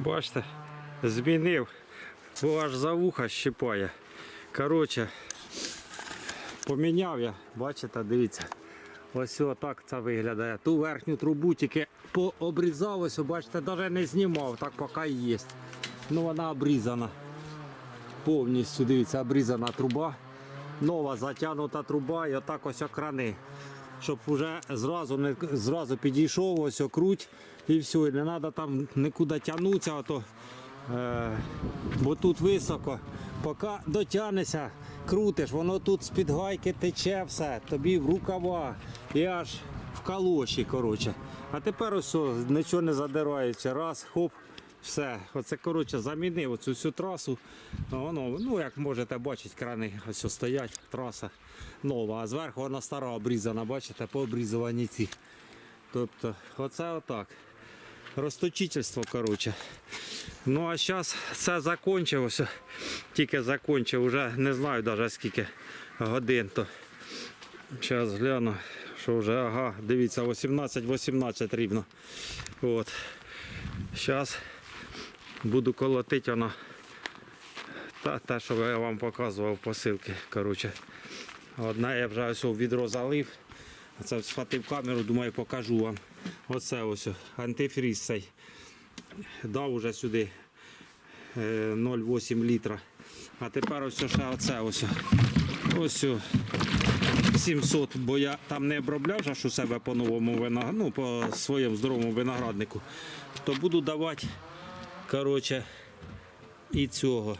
Бачите, змінив, бо аж за вуха щипає. Коротше, поміняв я, бачите, дивіться. Ось так це виглядає. Ту верхню трубу тільки пообрізав, ось, бачите, навіть не знімав, так поки і є. Ну вона обрізана. Повністю дивіться, обрізана труба. Нова затягнута труба і отак ось окрани. Щоб вже зразу не зразу підійшов, ось окруть і все. І не треба там нікуди тягнутися, а то, е, бо тут високо. Поки дотягнешся, крутиш, воно тут з-під гайки тече все, тобі в рукава і аж в калоші. коротше. А тепер ось нічого не задирається. Раз, хоп, все. Оце коротше замінив оцю всю трасу. Воно, ну як можете бачити, крани ось стоять, траса нова, а зверху вона стара обрізана, бачите, по обрізуванні ці. Тобто, оце отак. Розточительство, коротше. Ну а зараз все закінчилося. Тільки закінчив, вже не знаю навіть скільки годин. то. Зараз гляну, що вже, ага, дивіться, 18-18 рівно. От. Зараз буду колотити воно. Та, те, що я вам показував посилки. Коротше. Одна я вже ось відро залив. Це схватив камеру, думаю, покажу вам. Оце ось антифріз цей. Дав уже сюди е, 0,8 літра. А тепер ось ще оце ось. Ось 700, бо я там не обробляв у себе по новому винограду, ну, по своєму здоровому винограднику. То буду давати, коротше, і цього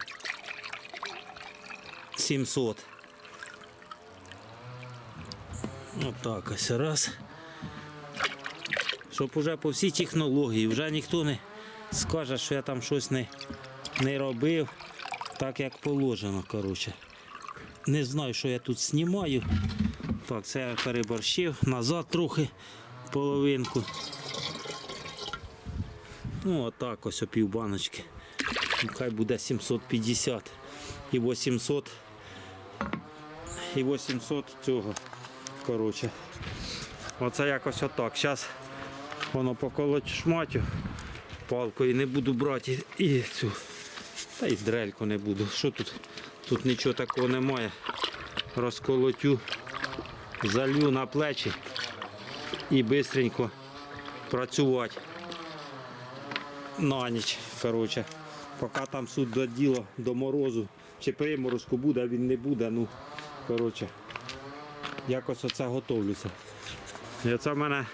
700. Отак ось раз. Щоб уже по всій технології, вже ніхто не скаже, що я там щось не, не робив так, як положено. коротше. Не знаю, що я тут знімаю. Так, це я переборщив, назад трохи половинку. Ну, отак ось о півбаночки. Ну, Хай буде 750 і 800. І 800 цього. Коротше. Оце якось отак. Зараз воно поколоть шматю палкою не буду брати і цю. Та й дрельку не буду. Що тут? Тут нічого такого немає. Розколотю, залью на плечі і швидко працювати на ніч. Коротше. Поки там суд до діла, до морозу, чи приморозку буде, а він не буде. Ну, коротше, якось оце готовлюся. І це в мене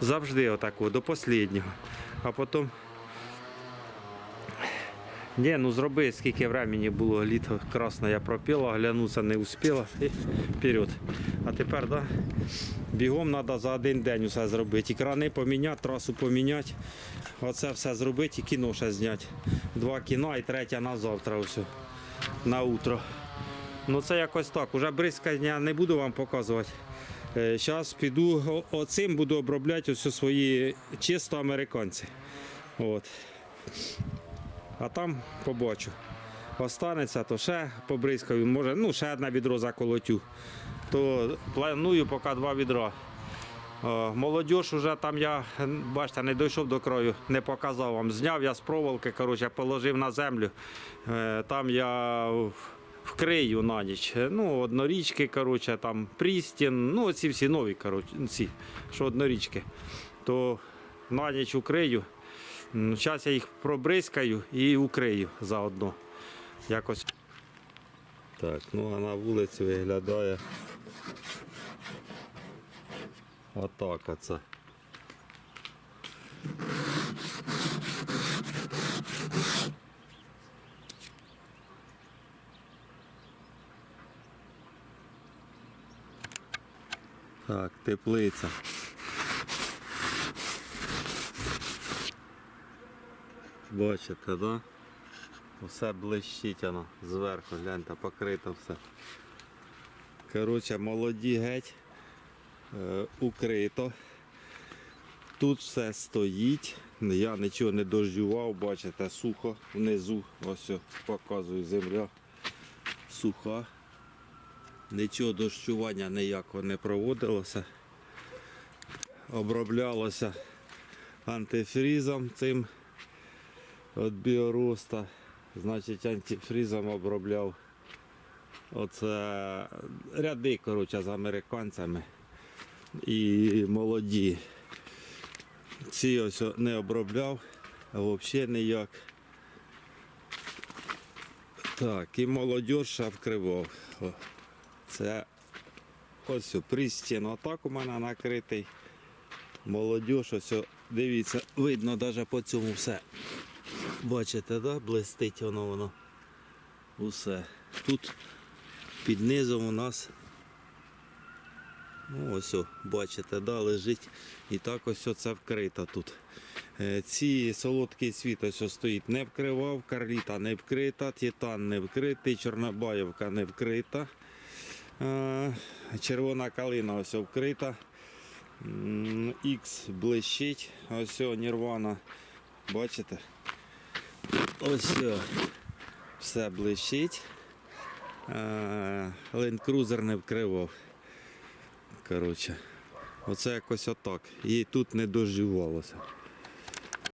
завжди отако, до останнього. А потім. Ні, ну зроби, скільки времени було літо красне, я пропила, оглянутися не успіла і вперед. А тепер, да, бігом треба за один день усе зробити. І крани поміняти, трасу поміняти. Оце все зробити і кіно ще зняти. Два кіно і третє на завтра ось, на утро. Ну це якось так. Уже бризкання не буду вам показувати. Зараз піду о- оцим буду обробляти ось свої чисто американці. От. А там побачу. Останеться, то ще побризкаю, може, ну ще одне відро заколотю. То планую поки два відра. О, Молодіж уже там я, бачите, не дійшов до краю, не показав вам. Зняв я з проволоки, коротше, положив на землю. Е, Там я вкрию на ніч. Е, Ну, однорічки, коротше, там Прістін, ну ці всі нові, коротше, ці, що однорічки. То на ніч укрию. Зараз я їх пробризкаю і укрию заодно. Якось. Так, ну а на вулиці виглядає отак оце. Так, теплиця. Бачите, да? Все блищить воно зверху, гляньте, покрито все. Коротше, молоді геть, е, укрито. Тут все стоїть. Я нічого не дождював, бачите, сухо внизу. Ось показую земля. Суха. Нічого дощування ніякого не проводилося. Оброблялося антифрізом цим від біоруста. Значить, антифрізом обробляв. Оце ряди, коротше, з американцями і молоді. Ці ось не обробляв, а взагалі ніяк. Так, і молодь ще вкривав. Це ось пристін отак у мене накритий. Молодь, ось, дивіться, видно навіть по цьому все. Бачите, да? блистить воно воно. Усе. Тут під низом у нас. Ну, ось, о, бачите, да, лежить. І так ось це вкрито тут. Е, Ці солодкий світ ось стоїть, не вкривав, карліта не вкрита, титан не вкритий, чорнобаївка не вкрита. Е, Червона калина ось вкрита. Ікс блищить. Ось нірвана. Бачите? Ось все блищить. Лендкрузер не вкривав. Коротше. Оце якось отак. І тут не доживалося.